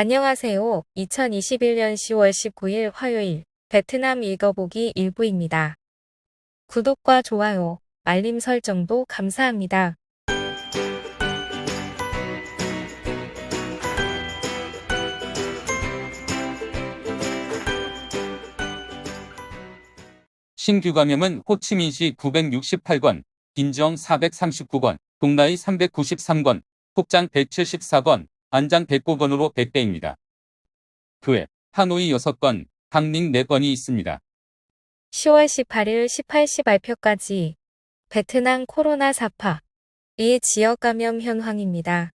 안녕하세요. 2021년 10월 19일 화요일 베트남 읽어보기 일부입니다. 구독과 좋아요, 알림 설정도 감사합니다. 신규 감염은 호치민시 968건, 빈정 439건, 동나이 393건, 폭장 174건, 안장 109건으로 100대입니다. 그 외 하노이 6건, 강릉 4건이 있습니다. 10월 18일 18시 발표까지 베트남 코로나 사파 이 지역 감염 현황입니다.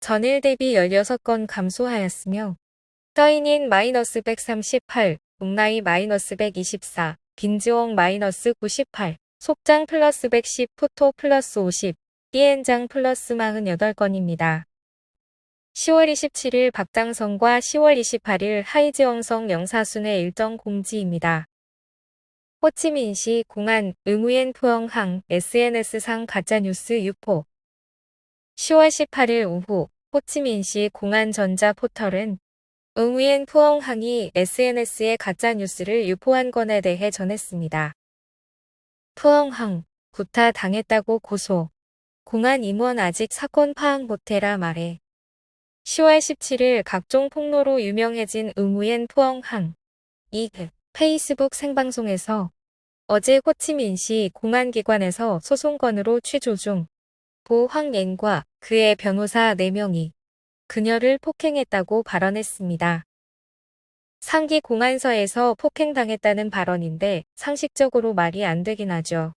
전일 대비 16건 감소하였으며 서인인 마이너스 138, 동나이 마이너스 124, 빈지옥 마이너스 98, 속장 플러스 110, 푸토 플러스 50, 띠엔장 플러스 48건입니다. 10월 27일 박장성과 10월 28일 하이지엉성 영사순의 일정 공지입니다. 호치민시 공안 의무엔 푸엉항 SNS상 가짜뉴스 유포 10월 18일 오후 호치민시 공안 전자 포털은 의무엔 푸엉항이 SNS에 가짜뉴스를 유포한 건에 대해 전했습니다. 푸엉항 구타 당했다고 고소 공안 임원 아직 사건 파악 못해라 말해 10월 17일 각종 폭로로 유명해진 의무엔 푸엉항 이 페이스북 생방송에서 어제 호치민시 공안기관에서 소송건으로 취조 중 보 황옌과 그의 변호사 4명이 그녀를 폭행했다고 발언했습니다. 상기 공안서에서 폭행당했다는 발언인데 상식적으로 말이 안 되긴 하죠.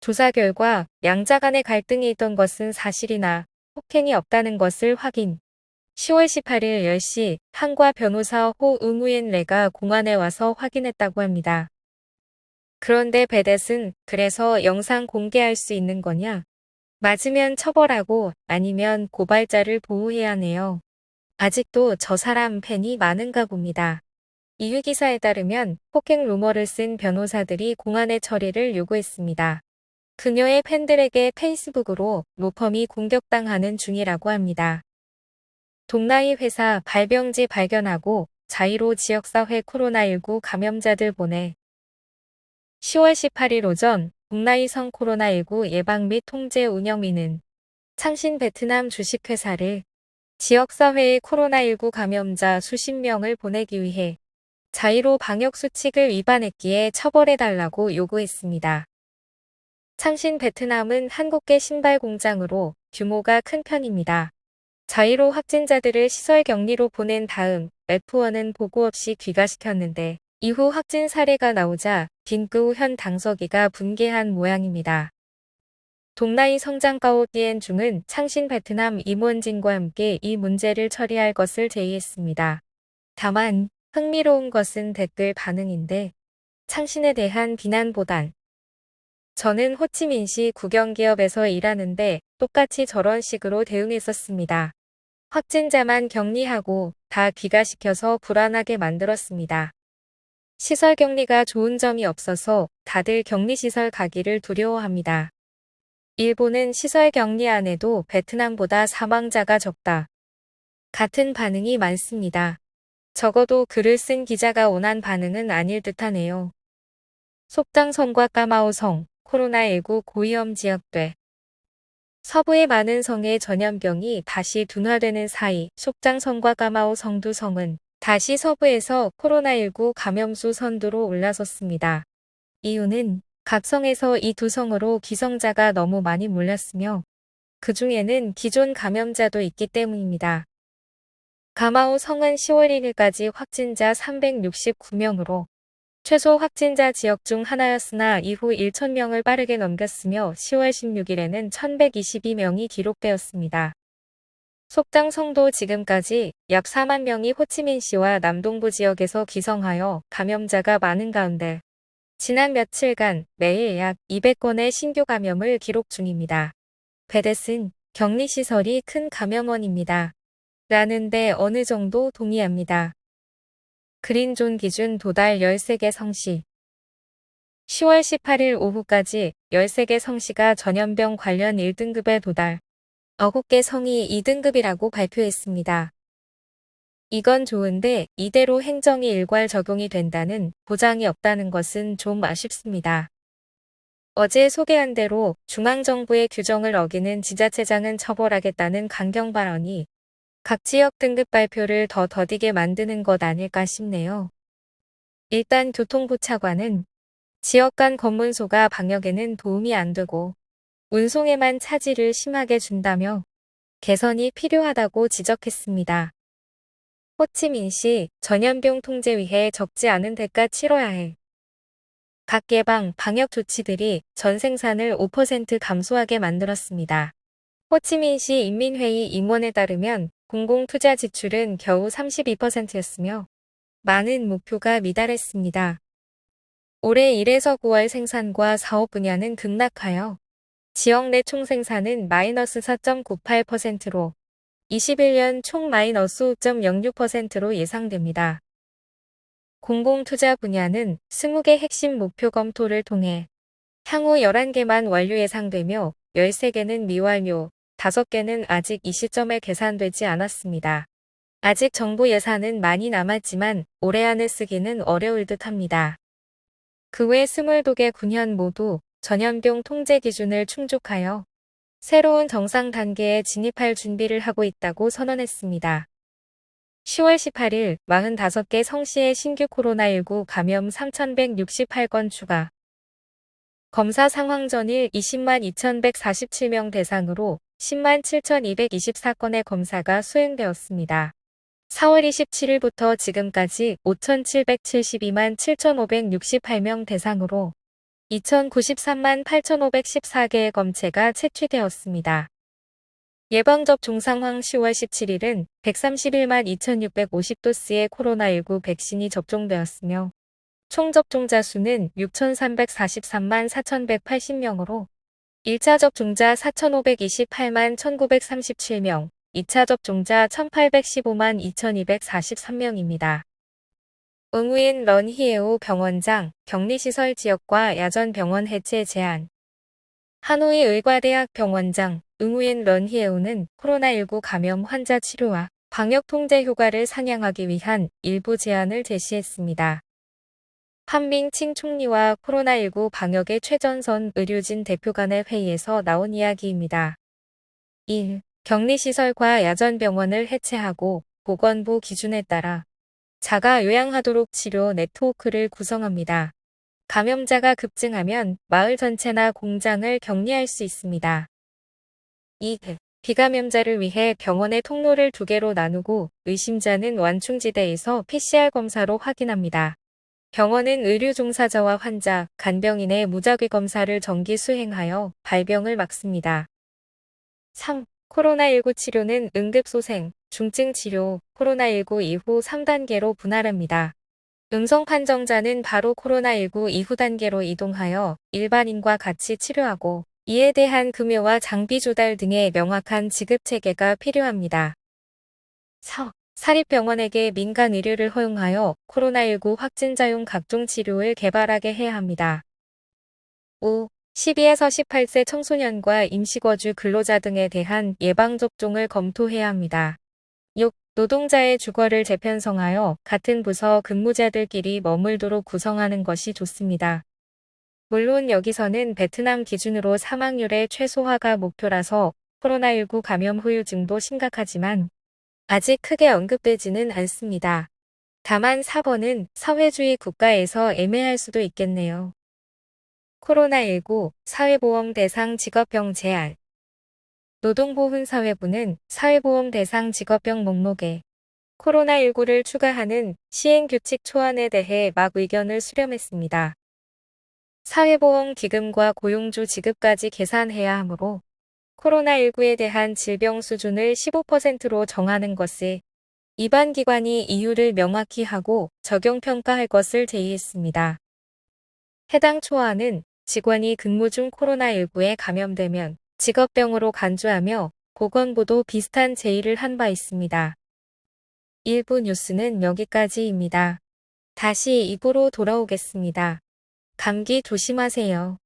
조사 결과 양자 간의 갈등이 있던 것은 사실이나 폭행이 없다는 것을 확인. 10월 18일 10시 한과 변호사 호 응우엔 레가 공안에 와서 확인했다고 합니다. 그런데 베댓은 그래서 영상 공개할 수 있는 거냐? 맞으면 처벌하고 아니면 고발자를 보호해야 하네요. 아직도 저 사람 팬이 많은가 봅니다. 이유 기사에 따르면 폭행 루머를 쓴 변호사들이 공안의 처리를 요구했습니다. 그녀의 팬들에게 페이스북으로 로펌이 공격당하는 중이라고 합니다. 동나이 회사 발병지 발견하고 자이로 지역사회 코로나19 감염자들 보내 10월 18일 오전 동나이성 코로나19 예방 및 통제 운영위는 창신 베트남 주식회사를 지역사회의 코로나19 감염자 수십 명을 보내기 위해 자이로 방역수칙을 위반했기에 처벌해달라고 요구했습니다. 창신 베트남은 한국계 신발 공장으로 규모가 큰 편입니다. 자이로 확진자들을 시설 격리로 보낸 다음 F1은 보고 없이 귀가시켰는데 이후 확진 사례가 나오자 빈끄우 현 당서기가 붕괴한 모양입니다. 동나이 성장가오 띠엔 중은 창신 베트남 임원진과 함께 이 문제를 처리할 것을 제의했습니다. 다만 흥미로운 것은 댓글 반응인데 창신에 대한 비난보단 저는 호치민시 국영기업에서 일하는데 똑같이 저런 식으로 대응했었습니다. 확진자만 격리하고 다 귀가시켜서 불안하게 만들었습니다. 시설 격리가 좋은 점이 없어서 다들 격리시설 가기를 두려워합니다. 일본은 시설 격리 안 해도 베트남보다 사망자가 적다. 같은 반응이 많습니다. 적어도 글을 쓴 기자가 원한 반응은 아닐 듯하네요. 속장성과 까마오성, 코로나19 고위험 지역대. 서부의 많은 성의 전염병이 다시 둔화되는 사이 속장성과 까마오 성두성은 다시 서부에서 코로나19 감염수 선두로 올라섰습니다. 이유는 각 성에서 이 두 성으로 기성자가 너무 많이 몰렸으며 그 중에는 기존 감염자도 있기 때문입니다. 가마오 성은 10월 1일까지 확진자 369명으로 최소 확진자 지역 중 하나였으나 이후 1,000명을 빠르게 넘겼으며 10월 16일에는 1,122명이 기록되었습니다. 속장성도 지금까지 약 4만 명이 호치민시와 남동부 지역에서 기성하여 감염자가 많은 가운데 지난 며칠간 매일 약 200건의 신규 감염을 기록 중입니다. 베데스는 격리시설이 큰 감염원입니다. 라는데 어느 정도 동의합니다. 그린존 기준 도달 13개 성시 10월 18일 오후까지 13개 성시가 전염병 관련 1등급에 도달 9개 성이 2등급이라고 발표했습니다. 이건 좋은데 이대로 행정이 일괄 적용이 된다는 보장이 없다는 것은 좀 아쉽습니다. 어제 소개한 대로 중앙정부의 규정을 어기는 지자체장은 처벌하겠다는 강경 발언이 각 지역 등급 발표를 더 더디게 만드는 것 아닐까 싶네요. 일단 교통부 차관은 지역 간 검문소가 방역에는 도움이 안 되고 운송에만 차질을 심하게 준다며 개선이 필요하다고 지적했습니다. 호치민시 전염병 통제위해 적지 않은 대가 치러야 해. 각 예방, 방역 조치들이 전 생산을 5% 감소하게 만들었습니다. 호치민시 인민회의 임원에 따르면 공공투자 지출은 겨우 32%였으며 많은 목표가 미달했습니다. 올해 1에서 9월 생산과 사업 분야는 급락하여 지역 내 총생산은 마이너스 4.98%로 21년 총 마이너스 5.06%로 예상됩니다. 공공투자 분야는 20개 핵심 목표 검토를 통해 향후 11개만 완료 예상되며 13개는 미완료, 5개는 아직 이 시점에 계산되지 않았습니다. 아직 정부 예산은 많이 남았지만 올해 안에 쓰기는 어려울 듯 합니다. 그 외 22개 군현 모두 전염병 통제 기준을 충족하여 새로운 정상 단계에 진입할 준비를 하고 있다고 선언했습니다. 10월 18일 45개 성시의 신규 코로나19 감염 3,168건 추가. 검사 상황 전일 20만 2,147명 대상으로 10만 7,224건의 검사가 수행되었습니다. 4월 27일부터 지금까지 5,772만 7,568명 대상으로 2,093만 8,514개의 검체가 채취되었습니다. 예방접종 상황 10월 17일은 131만 2,650도스의 코로나19 백신이 접종되었으며 총 접종자 수는 6,343만 4,180명으로 1차 접종자 4,528만 1,937명, 2차 접종자 1,815만 2,243명입니다. 응우인 런히에오 병원장, 격리시설 지역과 야전 병원 해체 제한. 하노이 의과대학 병원장, 응우인 런히에오는 코로나19 감염 환자 치료와 방역 통제 효과를 상향하기 위한 일부 제안을 제시했습니다. 한민칭 총리와 코로나19 방역의 최전선 의료진 대표 간의 회의에서 나온 이야기입니다. 1. 격리시설과 야전병원을 해체하고 보건부 기준에 따라 자가 요양하도록 치료 네트워크를 구성합니다. 감염자가 급증하면 마을 전체나 공장을 격리할 수 있습니다. 2. 비감염자를 위해 병원의 통로를 두 개로 나누고 의심자는 완충지대에서 PCR 검사로 확인합니다. 병원은 의료 종사자와 환자, 간병인의 무작위 검사를 정기 수행하여 발병을 막습니다. 3. 코로나19 치료는 응급소생, 중증 치료, 코로나19 이후 3단계로 분할합니다. 음성 판정자는 바로 코로나19 이후 단계로 이동하여 일반인과 같이 치료하고 이에 대한 금요와 장비 조달 등의 명확한 지급 체계가 필요합니다. 4. 사립병원에게 민간 의료를 허용하여 코로나19 확진자용 각종 치료를 개발하게 해야 합니다. 5. 12에서 18세 청소년과 임시거주 근로자 등에 대한 예방접종을 검토해야 합니다. 6. 노동자의 주거를 재편성하여 같은 부서 근무자들끼리 머물도록 구성하는 것이 좋습니다. 물론 여기서는 베트남 기준으로 사망률의 최소화가 목표라서 코로나19 감염 후유증도 심각하지만 아직 크게 언급되지는 않습니다. 다만 4번은 사회주의 국가에서 애매할 수도 있겠네요. 코로나19 사회보험 대상 직업병 제한 노동보훈사회부는 사회보험 대상 직업병 목록에 코로나19를 추가하는 시행규칙 초안에 대해 막 의견을 수렴했습니다. 사회보험 기금과 고용주 지급까지 계산해야 하므로 코로나19에 대한 질병 수준을 15%로 정하는 것을 입안 기관이 이유를 명확히 하고 적용 평가할 것을 제의했습니다. 해당 초안은 직원이 근무 중 코로나19에 감염되면 직업병으로 간주하며 보건부도 비슷한 제의를 한 바 있습니다. 일부 뉴스는 여기까지입니다. 다시 입으로 돌아오겠습니다. 감기 조심하세요.